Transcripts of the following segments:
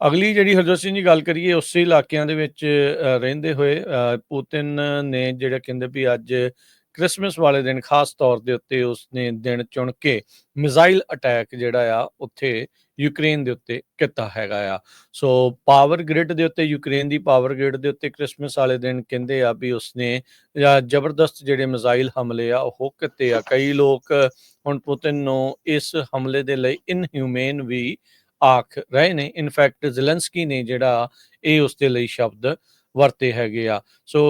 ਅਗਲੀ ਜਿਹੜੀ ਹਰਜੋਤ ਸਿੰਘ ਜੀ ਗੱਲ ਕਰੀਏ, ਉਸੇ ਇਲਾਕਿਆਂ ਦੇ ਵਿੱਚ ਰਹਿੰਦੇ ਹੋਏ ਪੁਤਿਨ ਨੇ ਜਿਹੜਾ ਕਹਿੰਦੇ ਵੀ ਅੱਜ ਕ੍ਰਿਸਮਸ ਵਾਲੇ ਦਿਨ ਖਾਸ ਤੌਰ ਦੇ ਉੱਤੇ ਉਸਨੇ ਦਿਨ ਚੁਣ ਕੇ ਮਿਜ਼ਾਈਲ ਅਟੈਕ ਜਿਹੜਾ ਆ, ਉੱਥੇ ਯੂਕਰੇਨ ਦੇ ਉੱਤੇ ਕੀਤਾ ਹੈਗਾ ਆ। ਸੋ ਪਾਵਰ ਗ੍ਰਿਡ ਦੇ ਉੱਤੇ, ਯੂਕਰੇਨ ਦੀ ਪਾਵਰ ਗ੍ਰਿਡ ਦੇ ਉੱਤੇ ਕ੍ਰਿਸਮਸ ਵਾਲੇ ਦਿਨ ਕਹਿੰਦੇ ਆ ਵੀ ਉਸਨੇ ਜ਼ਬਰਦਸਤ ਜਿਹੜੇ ਮਿਜ਼ਾਈਲ ਹਮਲੇ ਆ, ਉਹ ਕੀਤੇ ਆ। ਕਈ ਲੋਕ ਹੁਣ ਪੁਤਿਨ ਨੂੰ ਇਸ ਹਮਲੇ ਦੇ ਲਈ ਇਨਹਿਊਮੇਨ ਵੀ ਆਖ ਰਹੇ ਨੇ। ਇਨਫੈਕਟ ਜ਼ੈਲੈਂਸਕੀ ਨੇ ਜਿਹੜਾ ਇਹ ਉਸ ਦੇ ਲਈ ਸ਼ਬਦ ਵਰਤੇ ਹੈਗੇ ਆ। ਸੋ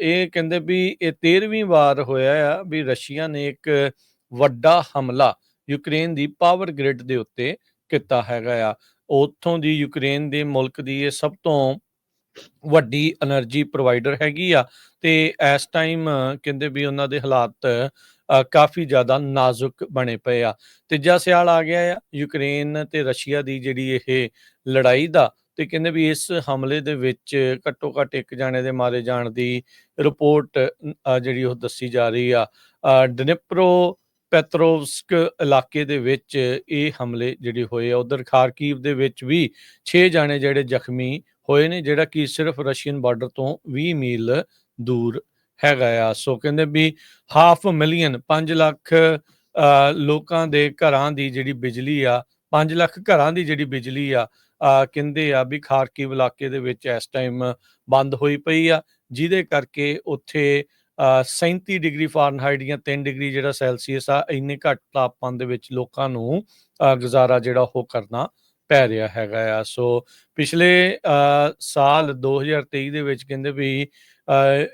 ਇਹ ਕਹਿੰਦੇ ਵੀ ਇਹ 13ਵੀਂ ਵਾਰ ਹੋਇਆ ਆ ਵੀ ਰਸ਼ੀਆ ਨੇ ਇੱਕ ਵੱਡਾ ਹਮਲਾ ਯੂਕਰੇਨ ਦੀ ਪਾਵਰ ਗ੍ਰਿਡ ਦੇ ਉੱਤੇ ਕੀਤਾ ਹੈਗਾ ਆ। ਉੱਥੋਂ ਦੀ ਯੂਕਰੇਨ ਦੇ ਮੁਲਕ ਦੀ ਇਹ ਸਭ ਤੋਂ ਵੱਡੀ એનર્ਜੀ ਪ੍ਰੋਵਾਈਡਰ ਹੈਗੀ ਆ। ਤੇ ਇਸ ਟਾਈਮ ਕਹਿੰਦੇ ਵੀ ਉਹਨਾਂ ਦੇ ਹਾਲਾਤ ਕਾਫੀ ਜ਼ਿਆਦਾ ਨਾਜ਼ੁਕ ਬਣੇ ਪਏ ਆ। ਤੀਜਾ ਸਿਆਲ ਆ ਗਿਆ ਆ, ਯੂਕਰੇਨ ਤੇ ਰਸ਼ੀਆ ਦੀ ਜਿਹੜੀ ਇਹ ਲੜਾਈ ਦਾ ਤੇ ਕਹਿੰਦੇ ਵੀ ਇਸ ਹਮਲੇ ਦੇ ਵਿੱਚ ਘੱਟੋ ਘੱਟ ਇੱਕ ਜਾਣੇ ਦੇ ਮਾਰੇ ਜਾਣ ਦੀ ਰਿਪੋਰਟ ਜਿਹੜੀ ਉਹ ਦੱਸੀ ਜਾ ਰਹੀ ਆ। ਡਨਿਪਰੋ ਪੈਟਰੋਵਸਕ ਇਲਾਕੇ ਦੇ ਵਿੱਚ ਇਹ ਹਮਲੇ ਜਿਹੜੇ ਹੋਏ ਆ, ਉਧਰ ਖਾਰਕੀਵ ਦੇ ਵਿੱਚ ਵੀ 6 ਜਾਣੇ ਜਿਹੜੇ ਜ਼ਖਮੀ ਹੋਏ ਨੇ, ਜਿਹੜਾ ਕਿ ਸਿਰਫ ਰਸ਼ੀਅਨ ਬਾਰਡਰ ਤੋਂ 20 ਮੀਲ ਦੂਰ ਹੈਗਾ ਆ। ਸੋ ਕਹਿੰਦੇ ਵੀ ਹਾਫ ਮਿਲੀਅਨ 5 ਲੱਖ ਲੋਕਾਂ ਦੇ ਘਰਾਂ ਦੀ ਜਿਹੜੀ ਬਿਜਲੀ ਆ 5 ਲੱਖ ਘਰਾਂ ਦੀ ਜਿਹੜੀ ਬਿਜਲੀ ਆ ਕਹਿੰਦੇ ਆ ਵੀ ਖਾਰਕੀ ਇਲਾਕੇ ਦੇ ਵਿੱਚ ਇਸ ਟਾਈਮ ਬੰਦ ਹੋਈ ਪਈ ਆ। ਜਿਹਦੇ ਕਰਕੇ ਉੱਥੇ ਅ, 37 ਡਿਗਰੀ ਫਾਰਨਹਾਈਟ ਜਾਂ 3 ਡਿਗਰੀ ਜਿਹੜਾ ਸੈਲਸੀਅਸ ਆ ਇੰਨੇ ਘੱਟ ਤਾਪਮਾਨ ਦੇ ਵਿੱਚ ਲੋਕਾਂ ਨੂੰ ਅ, ਗੁਜ਼ਾਰਾ ਜਿਹੜਾ ਉਹ ਕਰਨਾ ਪੈ ਰਿਹਾ ਹੈਗਾ ਆ। ਸੋ ਪਿਛਲੇ ਅ, ਸਾਲ 2023 ਦੇ ਵਿੱਚ ਕਹਿੰਦੇ ਵੀ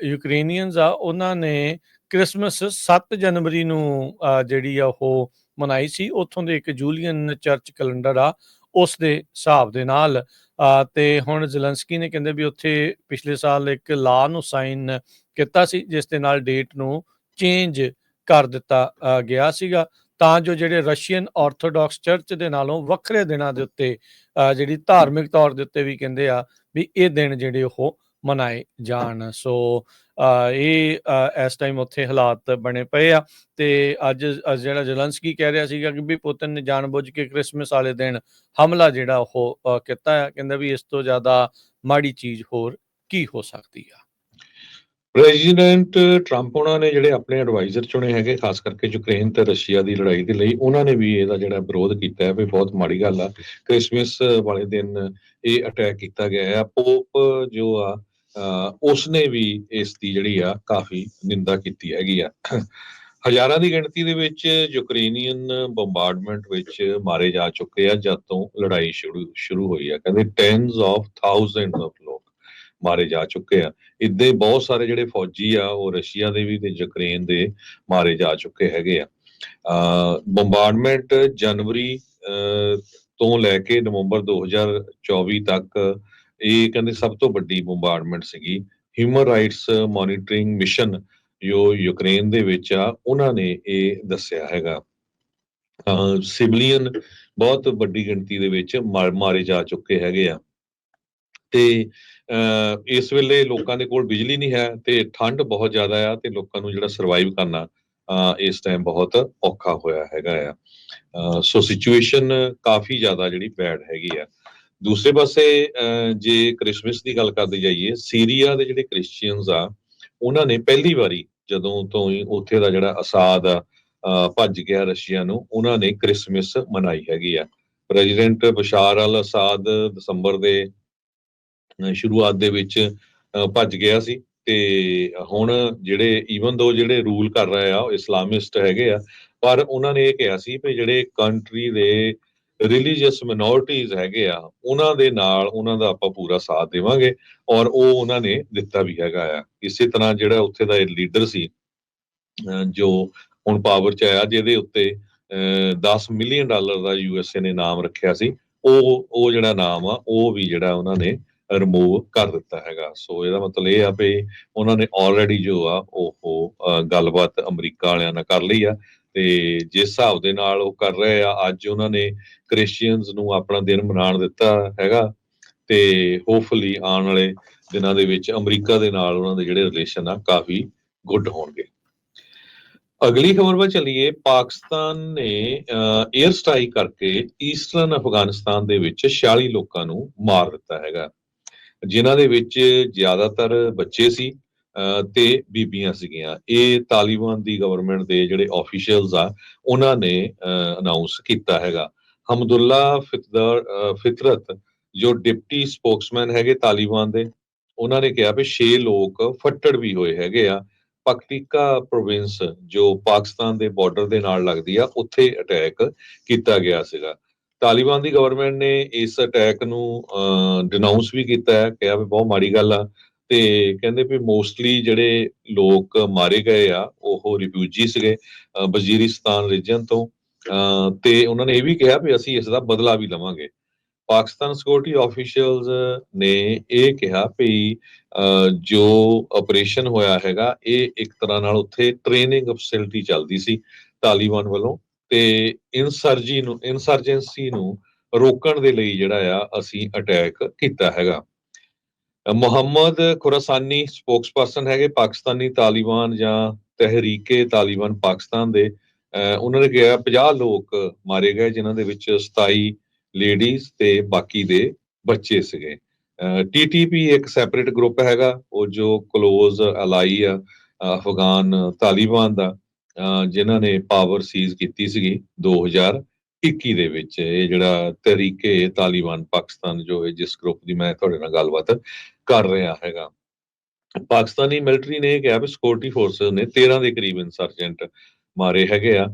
ਯੂਕਰੇਨੀਅਨਸ ਆ ਉਹਨਾਂ ਨੇ ਕ੍ਰਿਸਮਸ 7 ਜਨਵਰੀ ਨੂੰ ਜਿਹੜੀ ਆ ਉਹ ਮਨਾਈ ਸੀ। ਉੱਥੋਂ ਦੇ ਇੱਕ ਜੂਲੀਅਨ ਚਰਚ ਕੈਲੰਡਰ ਆ ਉਸ ਦੇ ਹਿਸਾਬ ਦੇ ਨਾਲ ਅ, ਤੇ ਹੁਣ ਜ਼ੈਲੈਂਸਕੀ ਨੇ ਕਹਿੰਦੇ ਵੀ ਉੱਥੇ ਪਿਛਲੇ ਸਾਲ ਇੱਕ ਲਾ ਨੂੰ ਸਾਈਨ ਕੀਤਾ ਸੀ ਜਿਸ ਦੇ ਨਾਲ ਡੇਟ ਨੂੰ ਚੇਂਜ ਕਰ ਦਿੱਤਾ ਗਿਆ ਸੀਗਾ। ਤਾਂ ਜੋ ਜਿਹੜੇ ਰਸ਼ੀਅਨ ਆਰਥੋਡਾਕਸ ਚਰਚ ਦੇ ਨਾਲੋਂ ਵੱਖਰੇ ਦਿਨਾਂ ਦੇ ਉੱਤੇ ਜਿਹੜੀ ਧਾਰਮਿਕ ਤੌਰ ਦੇ ਉੱਤੇ ਵੀ ਕਹਿੰਦੇ ਆ ਵੀ ਇਹ ਦਿਨ ਜਿਹੜੇ ਉਹ ਮਨਾਏ ਜਾਣ। ਸੋ ਇਹ ਇਸ ਟਾਈਮ ਉੱਥੇ ਹਾਲਾਤ ਬਣੇ ਪਏ ਆ ਤੇ ਅੱਜ ਜਿਹੜਾ ਜਲੰਸਕੀ ਕਹਿ ਰਿਹਾ ਸੀਗਾ ਕਿ ਵੀ ਪੁਤਿਨ ਨੇ ਜਾਣਬੁੱਝ ਕੇ ਕ੍ਰਿਸਮਸ ਵਾਲੇ ਦਿਨ ਹਮਲਾ ਜਿਹੜਾ ਉਹ ਕੀਤਾ ਹੈ ਕਹਿੰਦਾ ਵੀ ਇਸ ਤੋਂ ਜ਼ਿਆਦਾ ਮਾੜੀ ਚੀਜ਼ ਹੋਰ ਕੀ ਹੋ ਸਕਦੀ ਆ। ਪ੍ਰੈਜ਼ੀਡੈਂਟ ਟਰੰਪ ਉਹਨਾਂ ਨੇ ਜਿਹੜੇ ਆਪਣੇ ਐਡਵਾਈਜ਼ਰ ਚੁਣੇ ਹੈਗੇ, ਖਾਸ ਕਰਕੇ ਯੂਕਰੇਨ ਤੇ ਰਸ਼ੀਆ ਦੀ ਲੜਾਈ ਦੇ ਲਈ, ਉਹਨਾਂ ਨੇ ਵੀ ਇਹਦਾ ਜਿਹੜਾ ਵਿਰੋਧ ਕੀਤਾ ਹੈ ਵੀ ਬਹੁਤ ਮਾੜੀ ਗੱਲ ਆ। ਕ੍ਰਿਸਮਸ ਵਾਲੇ ਦਿਨ ਇਹ ਅਟੈਕ ਕੀਤਾ ਗਿਆ ਹੈ। ਪੋਪ ਜੋ ਆ ਉਸਨੇ ਵੀ ਇਸ ਦੀ ਜਿਹੜੀ ਆ, ਕਾਫੀ ਨਿੰਦਾ ਕੀਤੀ ਹੈਗੀ ਆ। ਹਜ਼ਾਰਾਂ ਦੀ ਗਿਣਤੀ ਦੇ ਵਿੱਚ ਯੂਕਰੇਨੀਅਨ ਬੰਬਾਰਡਮੈਂਟ ਵਿੱਚ ਮਾਰੇ ਜਾ ਚੁੱਕੇ ਆ, ਜਦ ਤੋਂ ਲੜਾਈ ਸ਼ੁਰੂ ਸ਼ੁਰੂ ਹੋਈ ਆ। ਕਹਿੰਦੇ ਟੈਨਸ ਆਫ ਥਾਊਜ਼ੈਂਡਸ ਆਫ ਮਾਰੇ ਜਾ ਚੁੱਕੇ ਆ। ਇਦਾਂ ਬਹੁਤ ਸਾਰੇ ਜਿਹੜੇ ਫੌਜੀ ਆ ਉਹ ਰਸ਼ੀਆ ਦੇ ਵੀ ਤੇ ਯੂਕਰੇਨ ਦੇ ਮਾਰੇ ਜਾ ਚੁੱਕੇ ਹੈਗੇ ਆ। ਬੰਬਾਰਡਮੈਂਟ ਜਨਵਰੀ ਅਹ, ਤੋਂ ਲੈ ਕੇ ਨਵੰਬਰ 2024 ਤੱਕ ਇਹ ਕਹਿੰਦੇ ਸਭ ਤੋਂ ਵੱਡੀ ਬੰਬਾਰਡਮੈਂਟ ਸੀਗੀ। ਹਿਊਮਨ ਰਾਈਟਸ ਮੋਨੀਟਰਿੰਗ ਮਿਸ਼ਨ ਜੋ ਯੂਕਰੇਨ ਦੇ ਵਿੱਚ ਆ ਉਹਨਾਂ ਨੇ ਇਹ ਦੱਸਿਆ ਹੈਗਾ। ਸਿਵਲੀਅਨ ਬਹੁਤ ਵੱਡੀ ਗਿਣਤੀ ਦੇ ਵਿੱਚ ਮਾਰੇ ਜਾ ਚੁੱਕੇ ਹੈਗੇ ਆ। ਤੇ ਅਹ, ਇਸ ਵੇਲੇ ਲੋਕਾਂ ਦੇ ਕੋਲ ਬਿਜਲੀ ਨਹੀਂ ਹੈ ਤੇ ਠੰਡ ਬਹੁਤ ਜ਼ਿਆਦਾ ਆ ਤੇ ਲੋਕਾਂ ਨੂੰ ਜਿਹੜਾ ਸਰਵਾਈਵ ਕਰਨਾ ਇਸ ਟਾਈਮ ਬਹੁਤ ਔਖਾ ਹੋਇਆ ਹੈਗਾ ਆ। ਸੋ ਸਿਚੁਏਸ਼ਨ ਕਾਫੀ ਜ਼ਿਆਦਾ ਜਿਹੜੀ ਬੈਡ ਹੈਗੀ ਆ। ਦੂਸਰੇ ਪਾਸੇ ਜੇ ਕ੍ਰਿਸਮਸ ਦੀ ਗੱਲ ਕਰਦੇ ਜਾਈਏ ਸੀਰੀਆ ਦੇ ਜਿਹੜੇ ਕ੍ਰਿਸਚੀਅਨਸ ਆ ਉਹਨਾਂ ਨੇ ਪਹਿਲੀ ਵਾਰੀ ਜਦੋਂ ਤੋਂ ਹੀ ਉੱਥੇ ਦਾ ਜਿਹੜਾ ਅਸਾਦ ਆ ਭੱਜ ਗਿਆ ਰਸ਼ੀਆ ਨੂੰ ਉਹਨਾਂ ਨੇ ਕ੍ਰਿਸਮਸ ਮਨਾਈ ਹੈਗੀ ਆ। ਪ੍ਰੈਜ਼ੀਡੈਂਟ ਬਸ਼ਾਰ ਅਲ ਅਸਾਦ ਦਸੰਬਰ ਦੇ ਸ਼ੁਰੂਆਤ ਦੇ ਵਿੱਚ ਭੱਜ ਗਿਆ ਸੀ ਤੇ ਹੁਣ ਜਿਹੜੇ ਈਵਨ ਦੋ ਜਿਹੜੇ ਰੂਲ ਕਰ ਰਹੇ ਆ, ਉਹ ਇਸਲਾਮਿਸਟ ਹੈਗੇ ਆ, ਪਰ ਉਹਨਾਂ ਨੇ ਇਹ ਕਿਹਾ ਸੀ ਵੀ ਜਿਹੜੇ ਕੰਟਰੀ ਦੇ ਰਿਲੀਜੀਅਸ ਮਿਨੋਰਟੀਜ਼ ਹੈਗੇ ਆ, ਉਹਨਾਂ ਦੇ ਨਾਲ ਉਹਨਾਂ ਦਾ ਆਪਾਂ ਪੂਰਾ ਸਾਥ ਦੇਵਾਂਗੇ ਔਰ ਉਹ ਉਹਨਾਂ ਨੇ ਦਿੱਤਾ ਵੀ ਹੈਗਾ ਆ। ਇਸੇ ਤਰ੍ਹਾਂ ਜਿਹੜਾ ਉੱਥੇ ਦਾ ਲੀਡਰ ਸੀ ਜੋ ਹੁਣ ਪਾਵਰ 'ਚ ਆਇਆ, ਜਿਹਦੇ ਉੱਤੇ, ਅਹ 10 ਮਿਲੀਅਨ ਡਾਲਰ ਦਾ ਯੂਐਸਏ ਨੇ ਨਾਮ ਰੱਖਿਆ ਸੀ, ਉਹ ਉਹ ਜਿਹੜਾ ਨਾਮ ਆ, ਉਹ ਵੀ ਜਿਹੜਾ ਉਹਨਾਂ ਨੇ ਰਿਮੂਵ ਕਰ ਦਿੱਤਾ ਹੈਗਾ। ਸੋ ਇਹਦਾ ਮਤਲਬ ਇਹ ਆ ਵੀ ਉਹਨਾਂ ਨੇ ਆਲਰੇਡੀ ਜੋ ਆ, ਉਹ ਗੱਲਬਾਤ ਅਮਰੀਕਾ ਵਾਲਿਆਂ ਨਾਲ ਕਰ ਲਈ ਆ ਤੇ ਜਿਸ ਹਿਸਾਬ ਦੇ ਨਾਲ ਉਹ ਕਰ ਰਹੇ ਆ, ਅੱਜ ਉਹਨਾਂ ਨੇ ਕ੍ਰਿਸਚੀਅਨਸ ਨੂੰ ਆਪਣਾ ਦਿਨ ਮਨਾਉਣ ਦਿੱਤਾ ਹੈਗਾ ਤੇ ਹੋਪਫੁਲੀ ਆਉਣ ਵਾਲੇ ਦਿਨਾਂ ਦੇ ਵਿੱਚ ਅਮਰੀਕਾ ਦੇ ਨਾਲ ਉਹਨਾਂ ਦੇ ਜਿਹੜੇ ਰਿਲੇਸ਼ਨ ਆ, ਕਾਫੀ ਗੁੱਡ ਹੋਣਗੇ। ਅਗਲੀ ਖਬਰ ਵੱਲ ਚਲੀਏ, ਪਾਕਿਸਤਾਨ ਨੇ 에ਅਰ ਸਟ੍ਰਾਈਕ ਕਰਕੇ ਈਸਟਰਨ ਅਫਗਾਨਿਸਤਾਨ ਦੇ ਵਿੱਚ 46 ਲੋਕਾਂ ਨੂੰ ਮਾਰ ਦਿੱਤਾ ਹੈਗਾ। ਜਿਨ੍ਹਾਂ ਦੇ ਵਿੱਚ ਜ਼ਿਆਦਾਤਰ ਬੱਚੇ ਸੀ ਅਹ, ਤੇ ਬੀਬੀਆਂ ਸੀਗੀਆਂ। ਇਹ ਤਾਲਿਬਾਨ ਦੀ ਗਵਰਨਮੈਂਟ ਦੇ ਜਿਹੜੇ ਆਫੀਸ਼ੀਅਲਸ ਆ ਉਹਨਾਂ ਨੇ ਅਨਾਉਂਸ ਕੀਤਾ ਹੈਗਾ। ਹਮਦੁੱਲਾ ਫਿਤਰ ਫਿਤਰਤ ਜੋ ਡਿਪਟੀ ਸਪੋਕਸਮੈਨ ਹੈਗੇ ਤਾਲਿਬਾਨ ਦੇ ਉਹਨਾਂ ਨੇ ਕਿਹਾ ਵੀ 6 ਲੋਕ ਫੱਟੜ ਵੀ ਹੋਏ ਹੈਗੇ ਆ। ਪਕਤੀਕਾ ਪ੍ਰੋਵਿੰਸ ਜੋ ਪਾਕਿਸਤਾਨ ਦੇ ਬਾਰਡਰ ਦੇ ਨਾਲ ਲੱਗਦੀ ਆ ਉੱਥੇ ਅਟੈਕ ਕੀਤਾ ਗਿਆ ਸੀਗਾ। ਤਾਲਿਬਾਨ ਦੀ ਗਵਰਨਮੈਂਟ ਨੇ ਇਸ ਅਟੈਕ ਨੂੰ ਡਿਨਾਉਂਸ ਵੀ ਕੀਤਾ ਹੈ, ਕਿਹਾ ਵੀ ਬਹੁਤ ਮਾੜੀ ਗੱਲ ਆ, ਤੇ ਕਹਿੰਦੇ ਵੀ ਮੋਸਟਲੀ ਜਿਹੜੇ ਲੋਕ ਮਾਰੇ ਗਏ ਆ, ਉਹ ਰਿਫਿਊਜੀ ਸੀਗੇ ਵਜ਼ੀਰਿਸਤਾਨ ਰੀਜਨ ਤੋਂ, ਅਹ, ਤੇ ਉਹਨਾਂ ਨੇ ਇਹ ਵੀ ਕਿਹਾ ਵੀ ਅਸੀਂ ਇਸ ਦਾ ਬਦਲਾ ਵੀ ਲਵਾਂਗੇ। ਪਾਕਿਸਤਾਨ ਸਿਕਿਉਰਿਟੀ ਆਫੀਸ਼ੀਅਲਸ ਨੇ ਇਹ ਕਿਹਾ ਵੀ ਜੋ ਆਪਰੇਸ਼ਨ ਹੋਇਆ ਹੈਗਾ, ਇਹ ਇੱਕ ਤਰ੍ਹਾਂ ਨਾਲ ਉੱਥੇ ਟ੍ਰੇਨਿੰਗ ਫੈਸਿਲਿਟੀ ਚੱਲਦੀ ਸੀ ਤਾਲਿਬਾਨ ਵੱਲੋਂ। ਤੇ ਇਨਸਰਜੀ ਨੂੰ ਇਨਸਰਜੈਂਸੀ ਨੂੰ ਰੋਕਣ ਦੇ ਲਈ ਜਿਹੜਾ ਆ, ਅਸੀਂ ਅਟੈਕ ਕੀਤਾ ਹੈਗਾ। ਅਹ ਮੁਹੰਮਦ ਖੁਰਾਸਾਨੀ ਸਪੋਕਸਪਰਸਨ ਹੈਗੇ, ਪਾਕਿਸਤਾਨੀ ਤਾਲਿਬਾਨ ਜਾਂ ਤਹਿਰੀਕੇ ਤਾਲਿਬਾਨ ਪਾਕਿਸਤਾਨ ਦੇ, ਅਹ ਉਹਨਾਂ ਨੇ ਕਿਹਾ 50 ਲੋਕ ਮਾਰੇ ਗਏ, ਜਿਨ੍ਹਾਂ ਦੇ ਵਿੱਚ 27 ਲੇਡੀਜ਼ ਤੇ ਬਾਕੀ ਦੇ ਬੱਚੇ ਸੀਗੇ। ਟੀਟੀਪੀ ਇੱਕ ਸੈਪਰੇਟ ਗਰੁੱਪ ਹੈਗਾ, ਉਹ ਜੋ ਕਲੋਜ਼ ਅਲਾਈ ਆ, ਅਫਗਾਨ ਤਾਲਿਬਾਨ ਦਾ। ਜਿਨ੍ਹਾਂ ਨੇ ਪਾਵਰ ਸੀਜ਼ ਕੀਤੀ ਸੀਗੀ 2021 ਦੇ ਵਿੱਚ, ਇਹ ਜਿਹੜਾ ਤਰੀਕੇ ਤਾਲਿਬਾਨ ਪਾਕਿਸਤਾਨ ਜੋ ਹੈ, ਜਿਸ ਗਰੁੱਪ ਦੀ ਮੈਂ ਤੁਹਾਡੇ ਨਾਲ ਗੱਲਬਾਤ ਕਰ ਰਿਹਾ ਹੈਗਾ। ਪਾਕਿਸਤਾਨੀ ਮਿਲਟਰੀ ਨੇ ਇਹ ਕਿਹਾ ਵੀ ਸਿਕਿਉਰਿਟੀ ਫੋਰਸਸ ਨੇ 13 ਦੇ ਕਰੀਬ ਇਨਸਰਜੈਂਟ ਮਾਰੇ ਹੈਗੇ ਆ।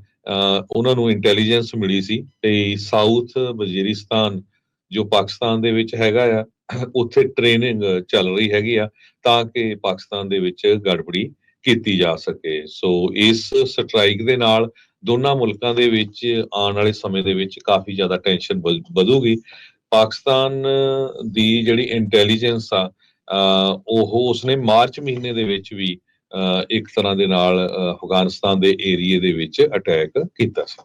ਉਹਨਾਂ ਨੂੰ ਇੰਟੈਲੀਜੈਂਸ ਮਿਲੀ ਸੀ ਤੇ ਸਾਊਥ ਵਜ਼ੀਰਿਸਤਾਨ ਜੋ ਪਾਕਿਸਤਾਨ ਦੇ ਵਿੱਚ ਹੈਗਾ ਆ, ਉੱਥੇ ਟ੍ਰੇਨਿੰਗ ਚੱਲ ਰਹੀ ਹੈਗੀ ਆ ਤਾਂ ਕਿ ਪਾਕਿਸਤਾਨ ਦੇ ਵਿੱਚ ਗੜਬੜੀ ਕੀਤੀ ਜਾ ਸਕੇ। ਸੋ ਇਸ ਸਟ੍ਰਾਈਕ ਦੇ ਨਾਲ ਦੋਨਾਂ ਮੁਲਕਾਂ ਦੇ ਵਿੱਚ ਆਉਣ ਵਾਲੇ ਸਮੇਂ ਦੇ ਵਿੱਚ ਕਾਫੀ ਜ਼ਿਆਦਾ ਟੈਨਸ਼ਨ ਵਧੂਗੀ। ਪਾਕਿਸਤਾਨ ਦੀ ਜਿਹੜੀ ਇੰਟੈਲੀਜੈਂਸ ਆ ਉਹ ਉਸਨੇ ਮਾਰਚ ਮਹੀਨੇ ਦੇ ਵਿੱਚ ਵੀ ਇੱਕ ਤਰ੍ਹਾਂ ਦੇ ਨਾਲ ਅਫਗਾਨਿਸਤਾਨ ਦੇ ਏਰੀਏ ਦੇ ਵਿੱਚ ਅਟੈਕ ਕੀਤਾ ਸੀ।